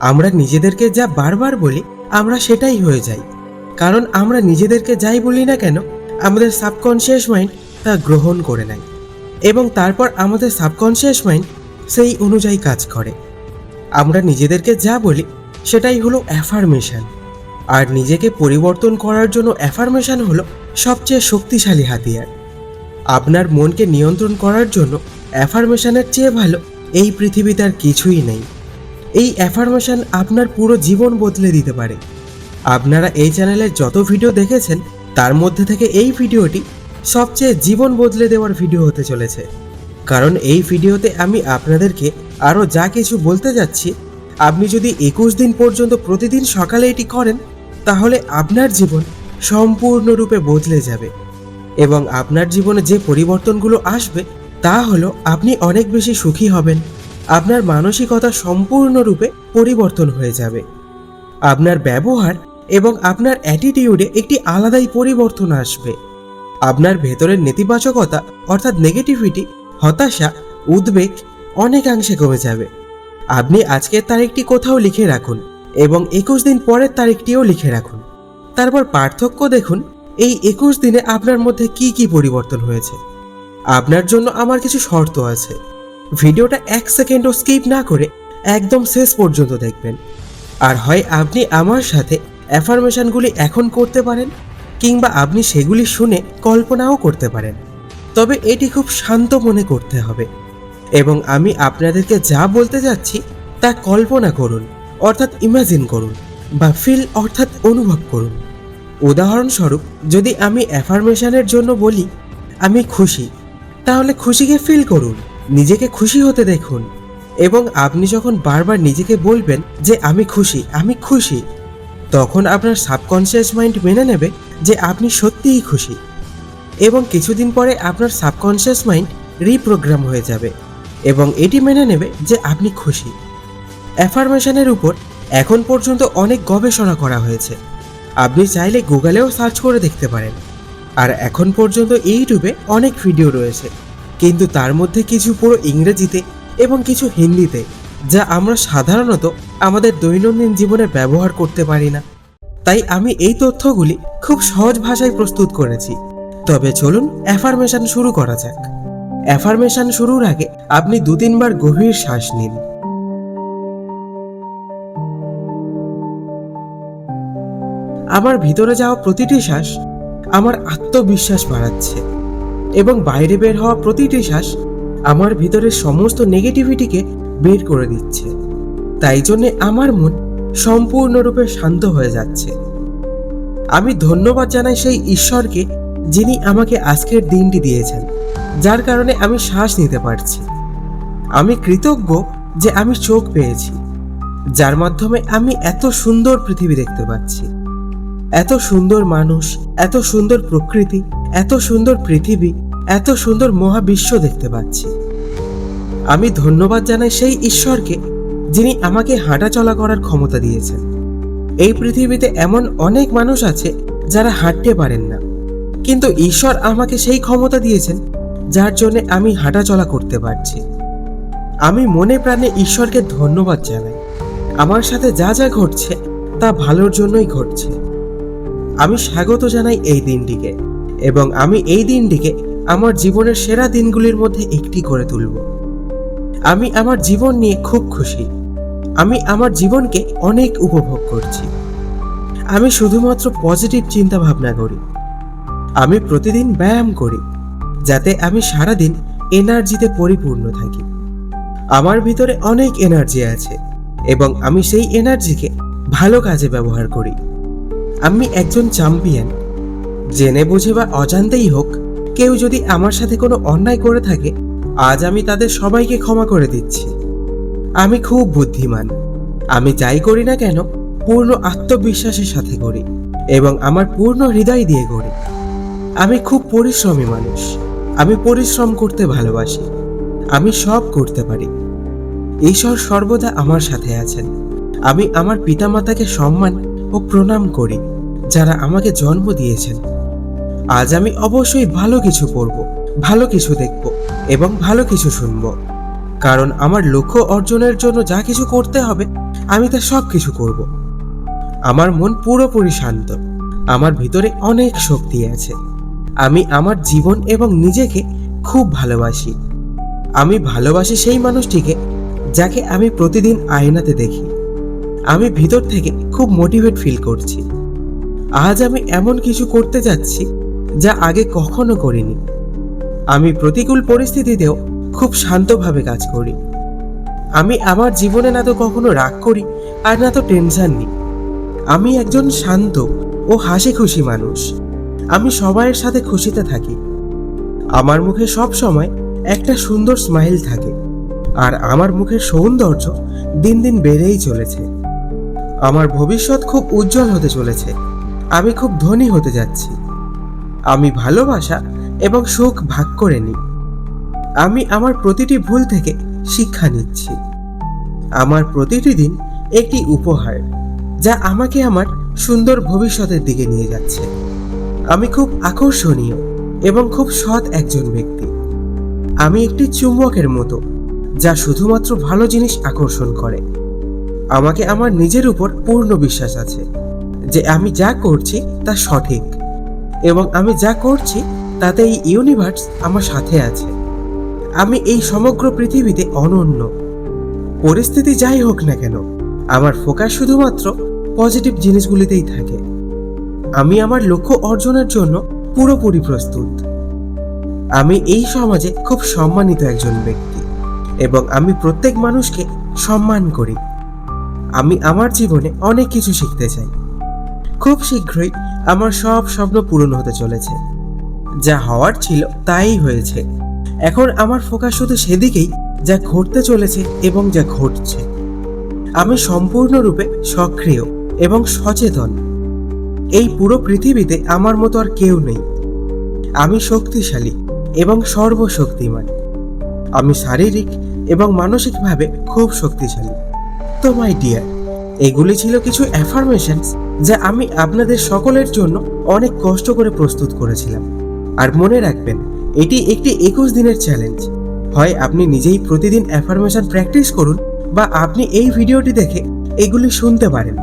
আমরা নিজেদেরকে যা বারবার বলি, আমরা সেটাই হয়ে যাই। কারণ আমরা নিজেদেরকে যাই বলি না কেন, আমাদের সাবকনশিয়াস মাইন্ড তা গ্রহণ করে নেয়। এবং তারপর আমাদের সাবকনশিয়াস মাইন্ড সেই অনুযায়ী কাজ করে। আমরা নিজেদেরকে যা বলি, সেটাই হলো অ্যাফার্মেশন আর নিজেকে পরিবর্তন করার জন্য অ্যাফার্মেশন হলো সবচেয়ে শক্তিশালী হাতিয়ার। আপনার মনকে নিয়ন্ত্রণ করার জন্য অ্যাফার্মেশনের চেয়ে ভালো এই পৃথিবীতে আর কিছুই নেই। এই অ্যাফার্মেশন আপনার পুরো জীবন বদলে দিতে পারে। আপনারা এই চ্যানেলের যত ভিডিও দেখেছেন, তার মধ্যে থেকে এই ভিডিওটি সবচেয়ে জীবন বদলে দেওয়ার ভিডিও হতে চলেছে। কারণ এই ভিডিওতে আমি আপনাদেরকে আরও যা কিছু বলতে যাচ্ছি, আপনি যদি একুশ দিন পর্যন্ত প্রতিদিন সকালে এটি করেন, তাহলে আপনার জীবন সম্পূর্ণরূপে বদলে যাবে। এবং আপনার জীবনে যে পরিবর্তনগুলো আসবে, তা হলো আপনি অনেক বেশি সুখী হবেন। আপনার মানসিকতা সম্পূর্ণরূপে পরিবর্তন হয়ে যাবে। আপনার ব্যবহার এবং আপনার অ্যাটিটিউডে একটি আলাদাই পরিবর্তন আসবে। আপনার ভেতরের নেতিবাচকতা, অর্থাৎ নেগেটিভিটি হতাশা, উদ্বেগ অনেকাংশে কমে যাবে। আপনি আজকের তারিখটি কোথাও লিখে রাখুন এবং একুশ দিন পরের তারিখটিও লিখে রাখুন। তারপর পার্থক্য দেখুন, এই একুশ দিনে আপনার মধ্যে কি কি পরিবর্তন হয়েছে। আপনার জন্য আমার কিছু শর্ত আছে। ভিডিওটা এক সেকেন্ডও স্কিপ না করে একদম শেষ পর্যন্ত দেখবেন। আর হয় আপনি আমার সাথে অ্যাফার্মেশনগুলি এখন করতে পারেন, কিংবা আপনি সেগুলি শুনে কল্পনাও করতে পারেন। তবে এটি খুব শান্ত মনে করতে হবে। এবং আমি আপনাদেরকে যা বলতে যাচ্ছি তা কল্পনা করুন, অর্থাৎ ইমাজিন করুন, বা ফিল অর্থাৎ অনুভব করুন। উদাহরণস্বরূপ, যদি আমি অ্যাফার্মেশনের জন্য বলি, আমি খুশি, তাহলে খুশিকে ফিল করুন। নিজেকে খুশি হতে দেখুন এবং আপনি যখন বারবার নিজেকে বলবেন যে আমি খুশি আমি খুশি, তখন আপনার সাবকনশিয়াস মাইন্ড মেনে নেবে যে আপনি সত্যিই খুশি এবং কিছুদিন পরে আপনার সাবকনশিয়াস মাইন্ড রিপ্রোগ্রাম হয়ে যাবে এবং এটি মেনে নেবে যে আপনি খুশি। অ্যাফার্মেশনের উপর এখন পর্যন্ত অনেক গবেষণা করা হয়েছে। আপনি চাইলে গুগলেও সার্চ করে দেখতে পারেন। আর এখন পর্যন্ত ইউটিউবে অনেক ভিডিও রয়েছে। কিন্তু তার মধ্যে কিছু পুরো ইংরেজিতে এবং কিছু হিন্দিতে, যা আমরা সাধারণত আমাদের দৈনন্দিন জীবনে ব্যবহার করতে পারি না। তাই আমি এই তথ্যগুলি খুব সহজ ভাষায় প্রস্তুত করেছি। তবে চলুন অ্যাফার্মেশন শুরু করা যাক। অ্যাফার্মেশন শুরুর আগে আপনি দু তিনবার গভীর শ্বাস নিন। আমার ভিতরে যাওয়া প্রতিটি শ্বাস আমার আত্মবিশ্বাস বাড়াচ্ছে। এবং বাইরে বের হওয়া প্রতিটি শ্বাস আমার ভিতরের সমস্ত নেগেটিভিটিকে বের করে দিচ্ছে। তাই জন্যে আমার মন সম্পূর্ণরূপে শান্ত হয়ে যাচ্ছে। আমি ধন্যবাদ জানাই সেই ঈশ্বরকে যিনি আমাকে আজকের দিনটি দিয়েছেন, যার কারণে আমি শ্বাস নিতে পারছি। আমি কৃতজ্ঞ যে আমি চোখ পেয়েছি, যার মাধ্যমে আমি এত সুন্দর পৃথিবী দেখতে পাচ্ছি। এত সুন্দর মানুষ, এত সুন্দর প্রকৃতি, এত সুন্দর পৃথিবী এত সুন্দর মহাবিশ্ব দেখতে পাচ্ছি। আমি ধন্যবাদ জানাই সেই ঈশ্বরকে, যিনি আমাকে হাঁটা চলা করার ক্ষমতা দিয়েছেন। এই পৃথিবীতে এমন অনেক মানুষ আছে যারা হাঁটতে পারেন না। কিন্তু ঈশ্বর আমাকে সেই ক্ষমতা দিয়েছেন, যার জন্য আমি হাঁটা চলা করতে পারছি। আমি মনে প্রাণে ঈশ্বরকে ধন্যবাদ জানাই। আমার সাথে যা যা ঘটছে, তা ভালোর জন্যই ঘটছে। আমি স্বাগত জানাই এই দিনটিকে, এবং আমি এই দিনটিকে আমার জীবনের সেরা দিনগুলির মধ্যে একটি করে তুলব। আমি আমার জীবন নিয়ে খুব খুশি। আমি আমার জীবনকে অনেক উপভোগ করছি। আমি শুধুমাত্র পজিটিভ চিন্তা ভাবনা করি। আমি প্রতিদিন ব্যায়াম করি, যাতে আমি সারাদিন এনার্জিতে পরিপূর্ণ থাকি। আমার ভিতরে অনেক এনার্জি আছে এবং আমি সেই এনার্জিকে ভালো কাজে ব্যবহার করি। আমি একজন চ্যাম্পিয়ন। জেনে বুঝে বা অজান্তেই হোক কেউ যদি আমার সাথে কোনো অন্যায় করে থাকে, আজ আমি তাদের সবাইকে ক্ষমা করে দিচ্ছি। আমি খুব বুদ্ধিমান। আমি যাই করি না কেন, পূর্ণ আত্মবিশ্বাসের সাথে করি এবং আমার পূর্ণ হৃদয় দিয়ে করি। আমি খুব পরিশ্রমী মানুষ। আমি পরিশ্রম করতে ভালোবাসি। আমি সব করতে পারি। ঈশ্বর সর্বদা আমার সাথে আছেন। আমি আমার পিতামাতাকে সম্মান ও প্রণাম করি, যারা আমাকে জন্ম দিয়েছেন। আজ আমি অবশ্যই ভালো কিছু পড়ব, ভালো কিছু দেখব এবং ভালো কিছু শুনব। কারণ আমার লক্ষ্য অর্জনের জন্য যা কিছু করতে হবে, আমি তা সব কিছু করব। আমার মন পুরোপুরি শান্ত, আমার ভিতরে অনেক শক্তি আছে। আমি আমার জীবন এবং নিজেকে খুব ভালোবাসি। আমি ভালোবাসি সেই মানুষটিকে যাকে আমি প্রতিদিন আয়নাতে দেখি। আমি ভিতর থেকে খুব মোটিভেট ফিল করছি। আজ আমি এমন কিছু করতে যাচ্ছি যা আগে কখনো করিনি। আমি প্রতিকূল পরিস্থিতিতেও খুব শান্তভাবে কাজ করি। আমি আমার জীবনে না তো কখনো রাগ করি আর না তো টেনশন নিই। আমি একজন শান্ত ও হাসি খুশি মানুষ। আমি সবাইয়ের সাথে খুশিতে থাকি। আমার মুখে সব সময় একটা সুন্দর স্মাইল থাকে। আর আমার মুখের সৌন্দর্য দিন দিন বেড়েই চলেছে। আমার ভবিষ্যৎ খুব উজ্জ্বল হতে চলেছে। আমি খুব ধনী হতে যাচ্ছি। আমি ভালোবাসা এবং সুখ ভাগ করে নিই। আমি আমার প্রতিটি ভুল থেকে শিক্ষা নিচ্ছি। আমার প্রতিটি দিন একটি উপহার যা আমাকে আমার সুন্দর ভবিষ্যতের দিকে নিয়ে যাচ্ছে। আমি খুব আকর্ষণীয় এবং খুব সৎ একজন ব্যক্তি। আমি একটি চুম্বকের মতো যা শুধুমাত্র ভালো জিনিস আকর্ষণ করে। আমাকে আমার নিজের উপর পূর্ণ বিশ্বাস আছে যে আমি যা করছি তা সঠিক। এবং আমি যা করছি তাতে এই ইউনিভার্স আমার সাথে আছে। আমি এই সমগ্র পৃথিবীতে অনন্য। পরিস্থিতি যাই হোক না কেন, আমার ফোকাস শুধুমাত্র পজিটিভ জিনিসগুলিতেই থাকে। আমি আমার লক্ষ্য অর্জনের জন্য পুরোপুরি প্রস্তুত। আমি এই সমাজে খুব সম্মানিত একজন ব্যক্তি এবং আমি প্রত্যেক মানুষকে সম্মান করি। আমি আমার জীবনে অনেক কিছু শিখতে চাই। খুব শীঘ্রই আমার সব স্বপ্ন পূরণ হতে চলেছে। যা হওয়ার ছিল তাই হয়েছে। এখন আমার ফোকাস শুধু সেদিকেই, যা ঘটতে চলেছে এবং যা ঘটছে। আমি সম্পূর্ণরূপে সক্রিয় এবং সচেতন। এই পুরো পৃথিবীতে আমার মতো আর কেউ নেই। আমি শক্তিশালী এবং সর্বশক্তিমান। আমি শারীরিক এবং মানসিকভাবে খুব শক্তিশালী। তো মাই ডিয়ার, এগুলি ছিল কিছু অ্যাফার্মেশনস যা আমি আপনাদের সকলের জন্য অনেক কষ্ট করে প্রস্তুত করেছিলাম। আর মনে রাখবেন, এটি একটি একুশ দিনের চ্যালেঞ্জ হয় আপনি নিজেই প্রতিদিন অ্যাফার্মেশন প্র্যাকটিস করুন বা আপনি এই ভিডিওটি দেখে এগুলি শুনতে পারেন।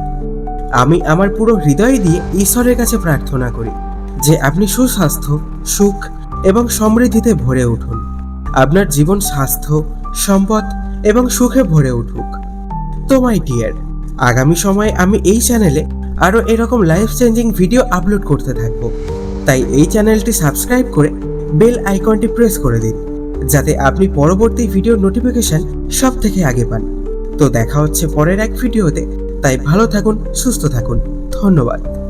আমি আমার পুরো হৃদয় দিয়ে ঈশ্বরের কাছে প্রার্থনা করি যে আপনি সুস্বাস্থ্য, সুখ এবং সমৃদ্ধিতে ভরে উঠুন। আপনার জীবন স্বাস্থ্য, সম্পদ এবং সুখে ভরে উঠুক। তো মাই ডিয়ার আগামী সময়ে আমি এই চ্যানেলে আরও এরকম লাইফ চেঞ্জিং ভিডিও আপলোড করতে থাকব। তাই এই চ্যানেলটি সাবস্ক্রাইব করে বেল আইকনটি প্রেস করে দিন, যাতে আপনি পরবর্তী ভিডিও নোটিফিকেশান সব থেকে আগে পান। তো দেখা হচ্ছে পরের এক ভিডিওতে তাই ভালো থাকুন, সুস্থ থাকুন। ধন্যবাদ।